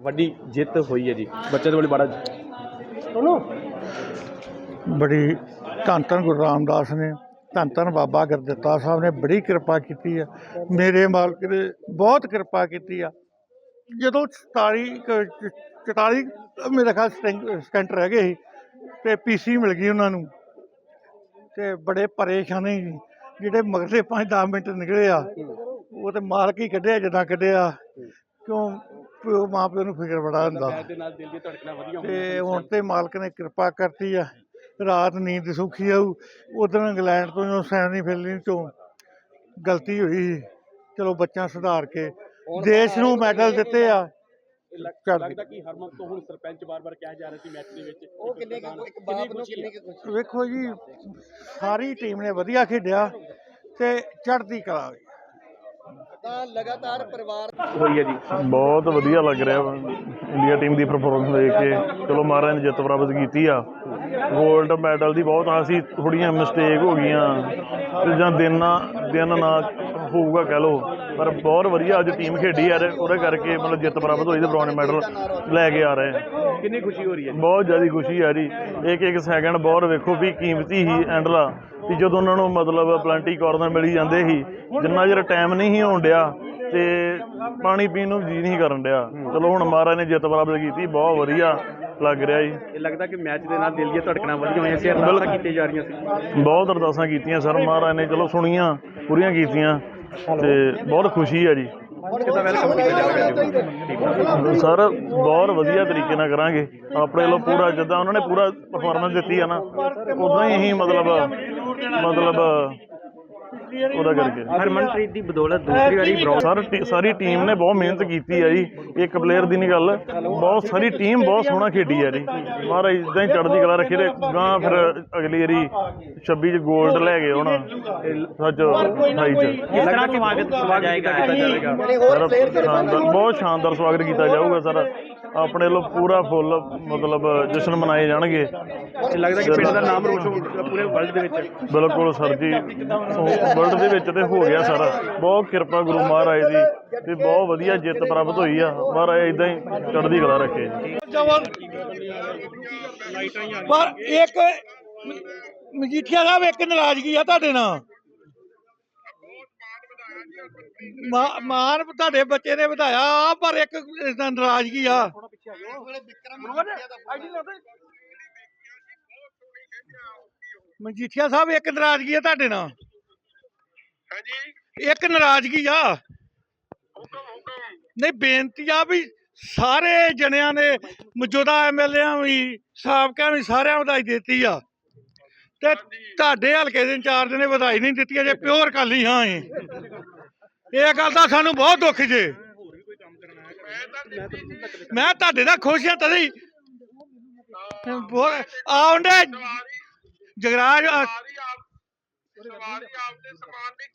ਵੱਡੀ ਜਿੱਤ ਹੋਈ ਹੈ ਜੀ। ਬੱਚੇ ਦੇ ਵੱਲ ਬੜਾ ਬੜੀ ਧੰਨ ਧੰਨ ਗੁਰੂ ਰਾਮਦਾਸ ਨੇ, ਧੰਨ ਧੰਨ ਬਾਬਾ ਗੁਰਦਿੱਤਾ ਸਾਹਿਬ ਨੇ ਬੜੀ ਕਿਰਪਾ ਕੀਤੀ ਆ ਮੇਰੇ ਮਾਲਕ ਨੇ ਬਹੁਤ ਕਿਰਪਾ ਕੀਤੀ ਆ। ਜਦੋਂ 47 ਕੁ- 44 ਮੇਰੇ ਖਿਆਲ ਸਟੈਂਟ ਰਹਿ ਗਏ ਸੀ ਤੇ ਪੀਸੀ ਮਿਲ ਗਈ ਉਹਨਾਂ ਨੂੰ। ਤੇ ਬੜੇ ਪਰੇਸ਼ਾਨੀ ਸੀ। ਜਿਹੜੇ ਮਗਰਲੇ 5-10 ਮਿੰਟ ਨਿਕਲੇ ਆ, ਉਹ ਤੇ ਮਾਲਕ ਹੀ ਕੱਢਿਆ ਜਿੱਦਾਂ ਕੱਢਿਆ। ਕਿਉਂ? ਪਿਓ ਮਾਂ ਪਿਓ ਨੂੰ ਫਿਕਰ ਬੜਾ ਹੁੰਦਾ। ਮੈਚ ਦੇ ਨਾਲ ਦਿਲ ਦੀ ਧੜਕਣਾ ਵਧੀਆ ਤੇ ਹੁਣ ਤੇ ਮਾਲਕ ਨੇ ਕਿਰਪਾ ਕਰਤੀ ਆ। ਰਾਤ ਨੀਂਦ ਸੁਖੀ ਆਊ। ਉਦੋਂ ਇੰਗਲੈਂਡ ਤੋਂ ਜੋ ਸੈਮੀ ਫਿਲਮ ਚੋਂ ਗਲਤੀ ਹੋਈ ਸੀ। ਚਲੋ ਬੱਚਾ ਸੁਧਾਰ ਕੇ ਦੇਸ਼ ਨੂੰ ਮੈਡਲ ਦਿੱਤੇ ਆ। ਲੱਗਦਾ ਕਿ ਹਰਮਨ ਤੋਂ ਹੁਣ ਸਰਪੰਚ ਬਾਰ-ਬਾਰ ਕਿਹਾ ਜਾ ਰਿਹਾ ਸੀ ਮੈਚ ਦੇ ਵਿੱਚ ਉਹ ਕਿੰਨੇ ਕੁ- ਇੱਕ ਬਾਪ ਨੂੰ ਕਿੰਨੇ ਕੁ ਵੇਖੋ ਜੀ ਸਾਰੀ ਟੀਮ ਨੇ ਵਧੀਆ ਖੇਡਿਆ ਤੇ ਚੜ੍ਹਦੀ ਕਲਾ ਹੋਈ। ਤਾਂ ਲਗਾਤਾਰ ਪਰਿਵਾਰ ਹੋਈ ਹੈ ਜੀ। ਬਹੁਤ ਵਧੀਆ ਲੱਗ ਰਿਹਾ ਇੰਡੀਆ ਟੀਮ ਦੀ ਪਰਫਾਰਮੈਂਸ ਦੇਖ ਕੇ। ਚਲੋ ਮਹਾਰਾਜ ਨੇ ਜਿੱਤ ਪ੍ਰਾਪਤ ਕੀਤੀ ਆ। 골ਡ ਮੈਡਲ ਦੀ ਬਹੁਤ ਆਸ ਸੀ। ਥੋੜੀਆਂ ਮਿਸਟੇਕ ਹੋ ਗਈਆਂ। ਤੇ ਜਾਂ ਦਿਨ ਨਾ ਦਿਨ ਨਾ ਹੋਊਗਾ ਕਹਿ ਲੋ ਪਰ ਬਹੁਤ ਵਧੀਆ ਅੱਜ ਟੀਮ ਖੇਡੀ ਯਾਰ ਉਹਦੇ ਕਰਕੇ ਮਤਲਬ ਜਿੱਤ ਪ੍ਰਾਪਤ ਹੋਈ ਤੇ ਬ੍ਰੌਂਜ਼ ਮੈਡਲ ਲੈ ਕੇ ਆ ਰਹੇ ਆ। ਕਿੰਨੀ ਖੁਸ਼ੀ ਹੋ ਰਹੀ ਹੈ ਬਹੁਤ ਜ਼ਿਆਦਾ ਖੁਸ਼ੀ ਆ ਜੀ। ਇੱਕ ਇੱਕ ਸੈਕਿੰਡ ਬਹੁਤ ਵੇਖੋ ਵੀ ਕੀਮਤੀ ਹੀ ਐਂਡਲਾ। ਵੀ ਜਦੋਂ ਉਹਨਾਂ ਨੂੰ ਮਤਲਬ ਪਲੰਟੀ ਕਾਰਨਰ ਮਿਲੀ ਜਾਂਦੇ ਸੀ ਜਿੰਨਾ ਚਿਰ ਟਾਈਮ ਨਹੀਂ ਸੀ ਹੋਣ ਡਿਆ ਤੇ ਪਾਣੀ ਪੀਣ ਨੂੰ ਜੀ ਨਹੀਂ ਕਰਨ ਡਿਆ। ਚਲੋ ਹੁਣ ਮਹਾਰਾਜ ਨੇ ਜਿੱਤ ਪ੍ਰਾਪਤ ਕੀਤੀ ਬਹੁਤ ਵਧੀਆ ਲੱਗ ਰਿਹਾ ਜੀ। ਇਹ ਲੱਗਦਾ ਕਿ ਮੈਚ ਦੇ ਨਾਲ ਦਿਲ ਦੀਆਂ ਧੜਕਣਾ ਵਧੀਆ ਹੋਈਆਂ ਸੀ ਅਰਦਾਸਾਂ ਕੀਤੀਆਂ ਜਾ ਰਹੀਆਂ ਸੀ। ਬਹੁਤ ਅਰਦਾਸਾਂ ਕੀਤੀਆਂ ਸਰ ਮਹਾਰਾਜ ਨੇ ਚਲੋ ਸੁਣੀਆਂ ਪੂਰੀਆਂ ਕੀਤੀਆਂ। ਤੇ ਬਹੁਤ ਖੁਸ਼ੀ ਆ ਜੀ। ਕਿਦਾਂ ਵੈਲਕਮ ਕੀਤਾ ਜਾਵੇਗਾ ਜੀ ਸਰ ਬਹੁਤ ਵਧੀਆ ਤਰੀਕੇ ਨਾਲ ਕਰਾਂਗੇ। ਆਪਣੇ ਵੱਲੋਂ ਪੂਰਾ ਜਿੱਦਾਂ ਉਹਨਾਂ ਨੇ ਪੂਰਾ ਪਰਫਾਰਮੈਂਸ ਦਿੱਤੀ ਆ ਨਾ, ਉਦਾਂ ਹੀ ਅਸੀਂ ਮਤਲਬ ਮਤਲਬ ਉਹਦਾ ਕਰਕੇ। ਹਰਮਨਪ੍ਰੀਤ ਦੀ ਬਦੌਲਤ ਦੂਸਰੀ ਵਾਰੀ ਬ੍ਰੌਂਜ਼ ਸਰ ਟੀ- ਸਾਰੀ ਟੀਮ ਨੇ ਬਹੁਤ ਮਿਹਨਤ ਕੀਤੀ ਹੈ ਜੀ। ਇੱਕ ਪਲੇਅਰ ਦੀ ਨਹੀਂ ਗੱਲ ਬਹੁਤ ਸਾਰੀ ਟੀਮ ਬਹੁਤ ਸੋਹਣਾ ਖੇਡੀ ਹੈ ਜੀ। ਮਹਾਰਾਜ ਇਦਾਂ ਹੀ ਚੜ੍ਹਦੀ ਕਲਾ ਰੱਖੀ ਤੇ ਗਾਂ ਫਿਰ ਅਗਲੀ ਵਾਰੀ 26 ਚ 골ਡ ਲੈ ਗਏ ਹੁਣ ਸੱਚ 28 ਚ। ਕਿਸ ਤਰ੍ਹਾਂ ਸਵਾਗਤ ਸਵਾਗਤ ਕੀਤਾ ਜਾਵੇਗਾ ਸਰ ਸ਼ਾਨਦਾਰ ਬਹੁਤ ਸ਼ਾਨਦਾਰ ਸਵਾਗਤ ਕੀਤਾ ਜਾਊਗਾ ਸਰ। ਆਪਣੇ ਵੱਲੋਂ ਪੂਰਾ ਫੁੱਲ ਮਤਲਬ ਜਸ਼ਨ ਮਨਾਏ ਜਾਣਗੇ। ਇਹ ਲੱਗਦਾ ਕਿ ਪਿੰਡ ਦਾ ਨਾਮ ਰੋਸ਼ਨ ਪੂਰੇ ਵਰਲਡ ਦੇ ਵਿੱਚ। ਬਿਲਕੁਲ ਸਰ ਜੀ। ਵਰਲਡ ਦੇ ਵਿੱਚ ਤੇ ਹੋ ਗਿਆ ਸਾਰਾ। ਬਹੁਤ ਕਿਰਪਾ ਗੁਰੂ ਮਹਾਰਾਜ ਦੀ ਤੇ ਬਹੁਤ ਵਧੀਆ ਜਿੱਤ ਪ੍ਰਾਪਤ ਹੋਈ ਆ। ਮਹਾਰਾਜ ਇਦਾਂ ਹੀ ਚੜ੍ਹਦੀ ਕਲਾ ਰੱਖੇ। ਜੀ ਪਰ ਇੱਕ ਮਜੀਠੀਆ ਸਾਹਿਬ, ਇੱਕ ਨਾਰਾਜ਼ਗੀ ਆ ਤੁਹਾਡੇ ਨਾਲ। ਮਾਨ ਤੁਹਾਡੇ ਬੱਚੇ ਨੇ ਵਧਾਇਆ, ਪਰ ਇੱਕ ਨਾਰਾਜ਼ਗੀ ਆ। ਮਜੀਠੀਆ ਸਾਹਿਬ, ਇੱਕ ਨਾਰਾਜ਼ਗੀ ਆ ਤੁਹਾਡੇ ਨਾਲ। ਹਾਂਜੀ? ਇੱਕ ਨਾਰਾਜ਼ਗੀ ਆ। ਨਹੀਂ ਬੇਨਤੀ ਆ ਵੀ ਸਾਰੇ ਜਣਿਆਂ ਨੇ ਮੌਜੂਦਾ ਐਮਐਲਏਆਂ ਵੀ ਸਾਬਕਾ ਵੀ ਸਾਰਿਆਂ ਵਧਾਈ ਦਿੱਤੀ ਆ। ਤੇ ਤੁਹਾਡੇ ਹਲਕੇ ਦੇ ਇੰਚਾਰਜ ਨੇ ਵਧਾਈ ਨਹੀਂ ਦਿੱਤੀ ਜੇ ਪਿਓਰ ਕਾਲੀ ਹਾਂ ਇਹ ਇਹ ਗੱਲ ਦਾ ਸਾਨੂੰ ਬਹੁਤ ਦੁੱਖ ਜੇ। ਮੈਂ ਤੁਹਾਡੇ ਦਾ ਖੁਸ਼ ਹਾਂ ਤਦੇ ਹੀ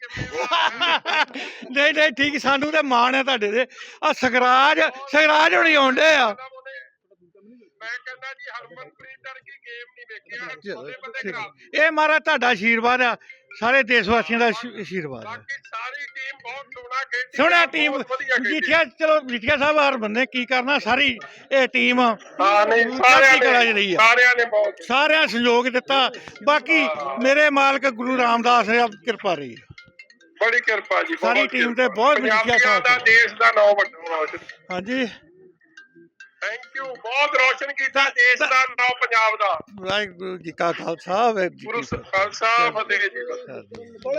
ਨਹੀਂ ਨਹੀਂ ਠੀਕ ਸਾਨੂੰ ਤੇ ਮਾਣ ਹੈ ਤੁਹਾਡੇ ਦੇ ਆ ਸਗਰਾਜ ਸਗਰਾਜ ਹੋਣੀ ਆਉਂਦੇ ਆ ਮੈਂ ਕਹਿੰਦਾ ਜੀ ਹਰਮਨਪ੍ਰੀਤ ਵਰਗੀ ਗੇਮ ਨਹੀਂ ਵੇਖਿਆ ਉਹਦੇ ਬੰਦੇ ਕਰਾ ਇਹ ਮਹਾਰਾਜ ਤੁਹਾਡਾ ਆਸ਼ੀਰਵਾਦ ਆ। ਸਾਰੇ ਦੇਸ਼ ਵਾਸੀਆਂ ਦਾ ਆਸ਼ੀ- ਆਸ਼ੀਰਵਾਦ ਆ। ਬਾਕੀ ਸਾਰੀ ਟੀਮ ਬਹੁਤ ਸੋਹਣਾ ਖੇਡੀ ਸੋਹਣਾ ਆ, ਟੀਮ ਬਹੁਤ ਵਧੀਆ ਖੇਡੀ ਜੀਠੀਆ ਚਲੋ ਜੀਠੀਆ ਸਾਹਿਬ ਹਰ ਬੰਦੇ ਕੀ ਕਰਨਾ ਸਾਰੀ ਇਹ ਟੀਮ ਹਾਂ ਨਹੀਂ ਚੜ੍ਹਦੀ ਸਾਰਿਆਂ ਕਲਾ 'ਚ ਨੇ ਰਹੀ ਆ। ਸਾਰਿਆਂ ਨੇ ਬਹੁਤ ਸਾਰਿਆਂ ਸਹਿਯੋਗ ਦਿੱਤਾ। ਬਾਕੀ ਮੇਰੇ ਮਾਲਕ ਗੁਰੂ ਰਾਮਦਾਸ ਨੇ ਕਿਰਪਾ ਰਹੀ ਬੜੀ ਕਿਰਪਾ ਜੀ ਸਾਰੀ ਕਿਰਪਾ। ਤੇ ਬਹੁਤ ਵਧੀਆ ਪੰਜਾਬੀਆਂ ਸਾਥ ਦਾ ਹੈ। ਦੇਸ਼ ਦਾ ਨਾਮ ਵੱਡਾ ਰੋਸ਼ਨ ਹਾਂਜੀ। ਥੈਂਕ ਯੂ ਬਹੁਤ ਰੋਸ਼ਨ ਕੀਤਾ ਦੇਸ਼ ਦਾ ਨਾਮ ਪੰਜਾਬ ਦਾ। ਵਾਹਿਗੁਰੂ ਜੀ ਕਾ ਖਾਲਸਾ ਵਾਹਿਗੁਰੂ ਜੀ ਗੁਰੂ ਕੀ ਫਤਿਹ। ਖਾਲਸਾ ਫਤਿਹ ਜੀ